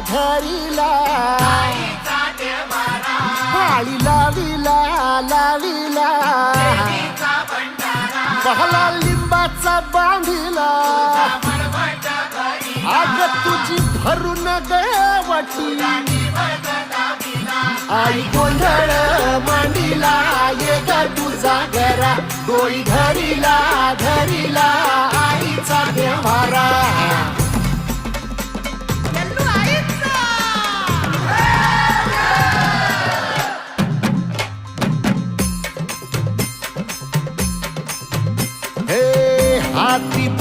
धरिला. माळी लाविला. लाविला बहला लिंबाचा बांधिला. आग तुझी भरून गवटी आई गोंधळ मांडिला ये तुझा घरा. डोई धरिला धरिला आईचा देवारा.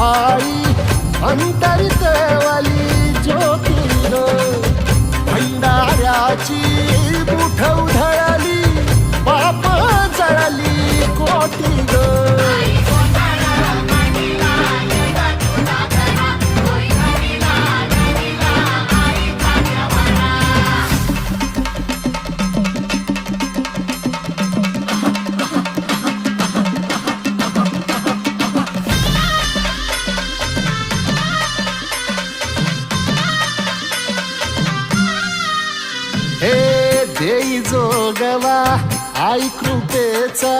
आई भाई अंतरित वाली ज्योती ग भंडाऱ्याची जोगवा आई कृपेचा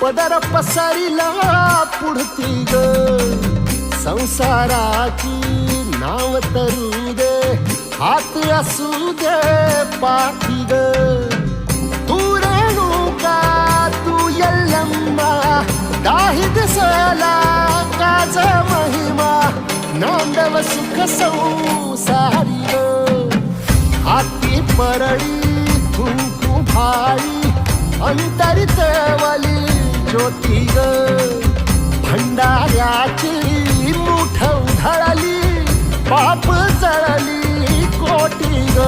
पदर पसरिला पुढती ग. संसाराची नाव तरू दे हात असू दे पाठी ग. तू रेणुका तू यल्लम्मा दाही दिसला काज महिमा नांदव सुख संसारी ग. हाती परडी आई भाई अंतरित वाली ज्योती ग. भंडाऱ्याची मुठ उधळली पाप जळली कोटी ग.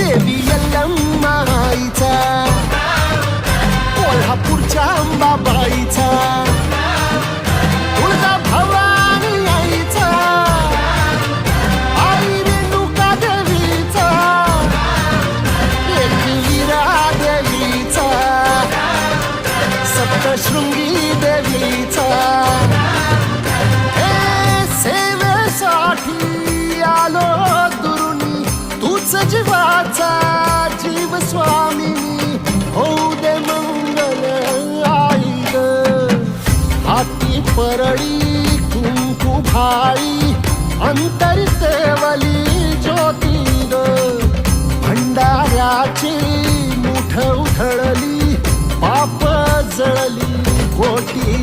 देवी यल्लम्माईचा कोल्हापूरच्या अंबाबाईचा तूच जीवाचा जीव स्वामी होऊ दे मंगल आई हाती परळी कुंकू भाई अंतरितवली ज्योती ग भंडाऱ्याची मुठ उधळली पाप जळली कोटी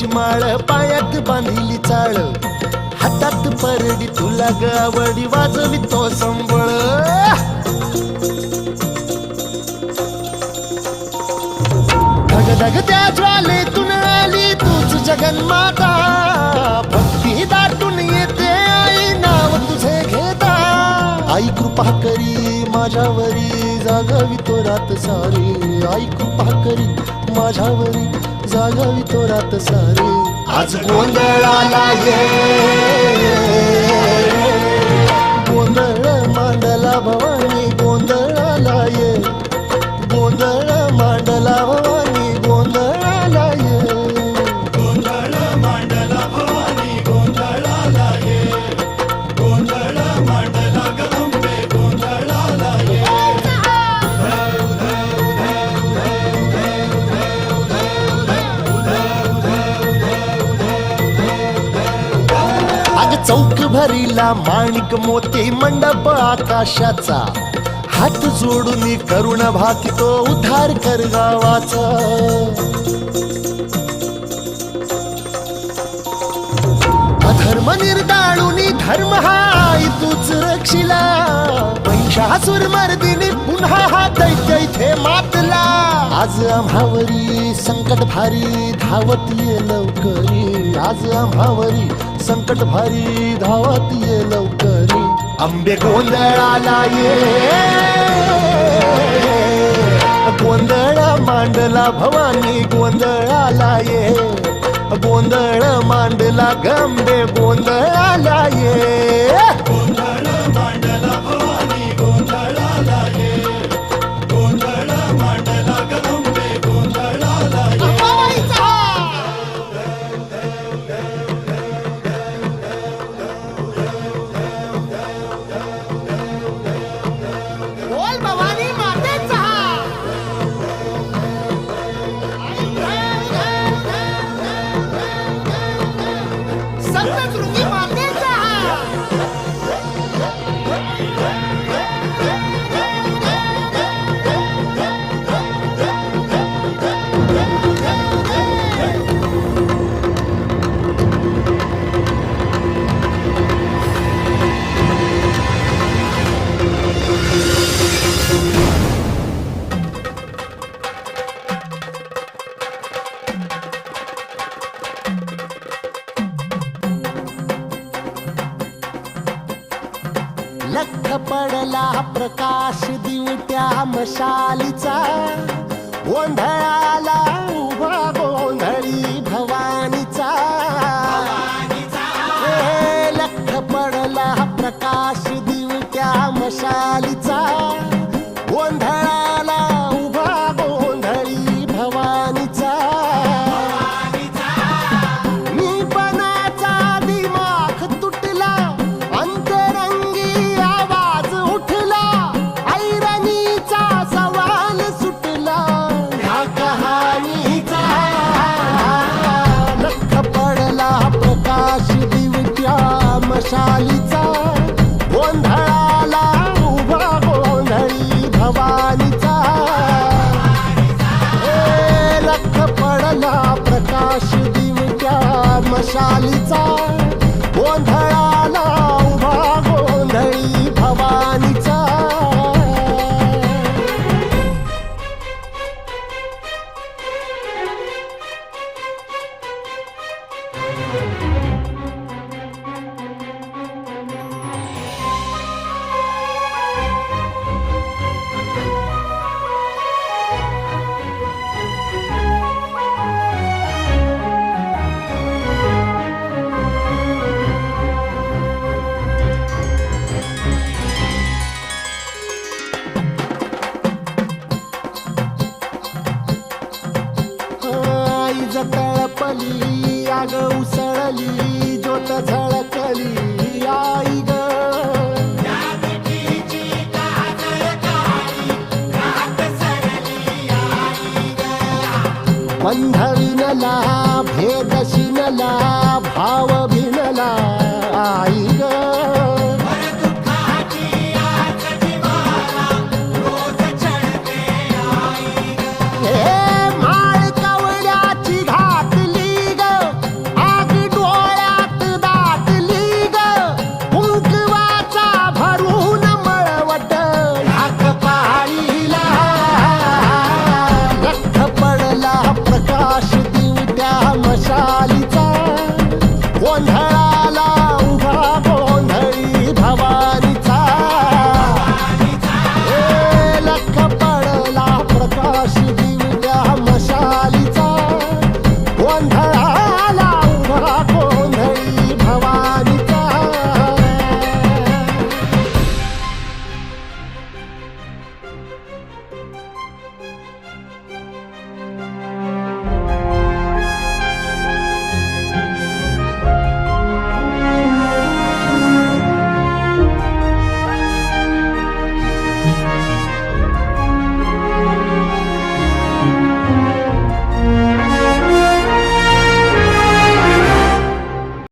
कवड्याची माळ पायात बांधिली चाळ. हातात परडी तुला ग आवडी वाजवी तो संबळ. धगधग त्या ज्वालेतून आली तूच जगन्माता. भक्ती दाटून येते आई नाव तुझे घेता. आई कृपा करी माझ्यावरी जागावी तो रात सारी. आई कृपा करी माझ्यावरी जागावी तो रात सारी. आज गोंधळाला ये. गोंधळ मांडला भवानी. भरीला माणिक मोती मंडप आकाशाचा. हात जोडून करुण भाकितो उद्धार कर गावाचा. धर्म निर्दाळुनी धर्म हा आई तूच रक्षिला महिषासुर मर्दिनी पुन्हा हा दैत्य इथे मातला. आज आम्हावरी संकट भारी धावत ये लवकरी. आज आम्हावरी संकट भारी धावत ये लवकरी. आंबे गोंधळाला ये. गोंधळ मांडला भवानी गोंधळाला ये. गोंधळ मांडला गंबे गोंधळाला. पडला प्रकाश दिवट्या मशालीचा. गोंधळाला उभा गोंधळी भवानीचा. लख पडला प्रकाश दिवट्या मशालीचा. मशालीचा पंढरीनला भेदशिनला भाव भिनला आई.